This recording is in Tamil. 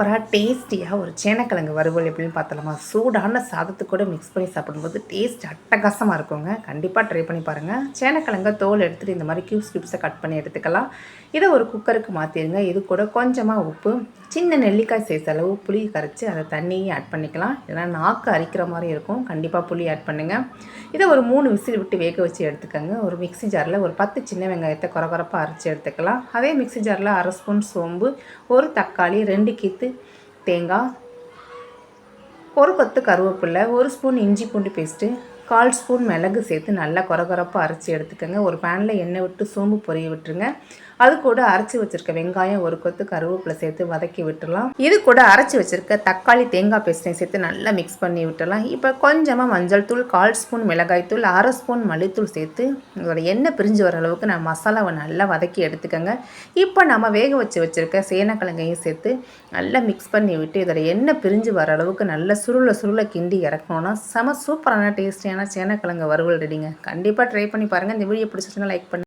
சூப்பராக டேஸ்டியாக ஒரு சேனக்கிழங்கு வறுவல் எப்படின்னு பார்த்தலாமா சூடான சாதத்து கூட மிக்ஸ் பண்ணி சாப்பிடும்போது டேஸ்ட் அட்டகாசமாக இருக்குங்க. கண்டிப்பாக ட்ரை பண்ணி பாருங்கள் சேனக்கிழங்க தோல் எடுத்துகிட்டு இந்த மாதிரி கியூப்ஸ் கியூப்ஸை கட் பண்ணி எடுத்துக்கலாம். இதை ஒரு குக்கருக்கு மாற்றிடுங்க இது கூட கொஞ்சமாக உப்பு சின்ன நெல்லிக்காய் சைஸ் அளவு புளி கரைச்சி அதை தண்ணியும் ஆட் பண்ணிக்கலாம். ஏன்னா நாக்கு அரிக்கிற மாதிரி இருக்கும். கண்டிப்பாக புளி ஆட் பண்ணுங்கள் இதை ஒரு மூணு விசில் விட்டு வேக வச்சு எடுத்துக்கோங்க. ஒரு மிக்ஸி ஜாரில் ஒரு பத்து சின்ன வெங்காயத்தை குறகுறப்பாக அரைச்சி எடுத்துக்கலாம். அதே மிக்ஸி ஜாரில் அரை ஸ்பூன் சோம்பு ஒரு தக்காளி ரெண்டு கீத்து தேங்காய் ஒரு கொத்து கருவேப்பிலை ஒரு ஸ்பூன் இஞ்சி பூண்டு பேஸ்ட்டு கால் ஸ்பூன் மிளகு சேர்த்து நல்லா குறகுறப்பாக அரைச்சி எடுத்துக்கோங்க. ஒரு பேனில் எண்ணெய் விட்டு சோம்பு பொரிய விட்டுருங்க. அது கூட அரைச்சி வச்சுருக்க வெங்காயம் ஒரு கொத்து கருவேப்பிலை சேர்த்து வதக்கி விட்டுடலாம் இது கூட அரைச்சி வச்சுருக்க தக்காளி தேங்காய் பேஸ்ட்டையும் சேர்த்து நல்லா மிக்ஸ் பண்ணி விட்டுடலாம் இப்போ கொஞ்சமாக மஞ்சள் தூள் கால் ஸ்பூன் மிளகாய் தூள் அரை ஸ்பூன் மல்லித்தூள் சேர்த்து இதோட எண்ணெய் பிரிஞ்சு வர அளவுக்கு நான் மசாலாவை நல்லா வதக்கி எடுத்துக்கோங்க. இப்போ நம்ம வேக வச்சு வச்சுருக்க சேனக்கிழங்கையும் சேர்த்து நல்லா மிக்ஸ் பண்ணி விட்டு இதோட எண்ணெய் பிரிஞ்சு வர அளவுக்கு நல்லா சுருளை சுருளை கிண்டி இறக்கணும்னா செம சூப்பரான டேஸ்டியான சேனக்கிழங்கு வறுவல் ரெடிங்க கண்டிப்பாக ட்ரை பண்ணி பாருங்கள் இந்த வீடியோ பிடிச்சிச்சுன்னா லைக் பண்ணி